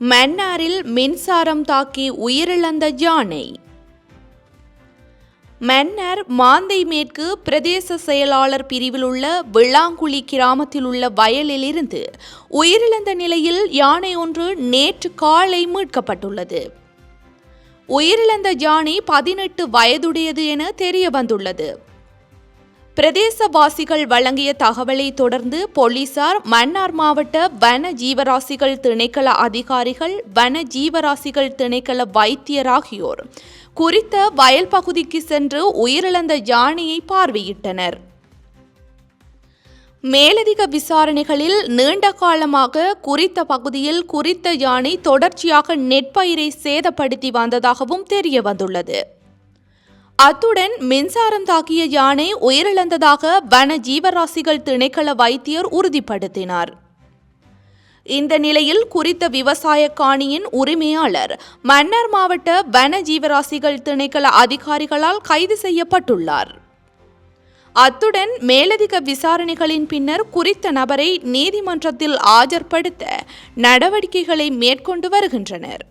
மன்னாரில் மின்சாரம் தாக்கி உயிரிழந்த யானை. மன்னர் மாந்தை மேற்கு பிரதேச செயலாளர் பிரிவில் உள்ள விளாங்குழி கிராமத்தில் உள்ள வயலிலிருந்து உயிரிழந்த நிலையில் யானை ஒன்று நேற்று காலை மீட்கப்பட்டுள்ளது. உயிரிழந்த யானை பதினெட்டு வயதுடையது என தெரிய வந்துள்ளது பிரதேசவாசிகள் வழங்கிய தகவலை தொடர்ந்து போலீசார் மன்னார் மாவட்ட வன ஜீவராசிகள் திணைக்கள அதிகாரிகள் வன ஜீவராசிகள் திணைக்கள வைத்தியர் ஆகியோர் குறித்த வயல் பகுதிக்கு சென்று உயிரிழந்த யானையை பார்வையிட்டனர். மேலதிக விசாரணைகளில் நீண்ட காலமாக குறித்த பகுதியில் குறித்த யானை தொடர்ச்சியாக நெற்பயிரை சேதப்படுத்தி வந்ததாகவும் தெரிய வந்துள்ளது அத்துடன் மின்சாரம் தாக்கிய யானை உயிரிழந்ததாக வன ஜீவராசிகள் திணைக்கள வைத்தியர் உறுதிப்படுத்தினார். இந்த நிலையில் குறித்த விவசாய காணியின் உரிமையாளர் மன்னார் மாவட்ட வன ஜீவராசிகள் திணைக்கள அதிகாரிகளால் கைது செய்யப்பட்டுள்ளார். அத்துடன் மேலதிக விசாரணைகளின் பின்னர் குறித்த நபரை நீதிமன்றத்தில் ஆஜர்படுத்த நடவடிக்கைகளை மேற்கொண்டு வருகின்றனர்.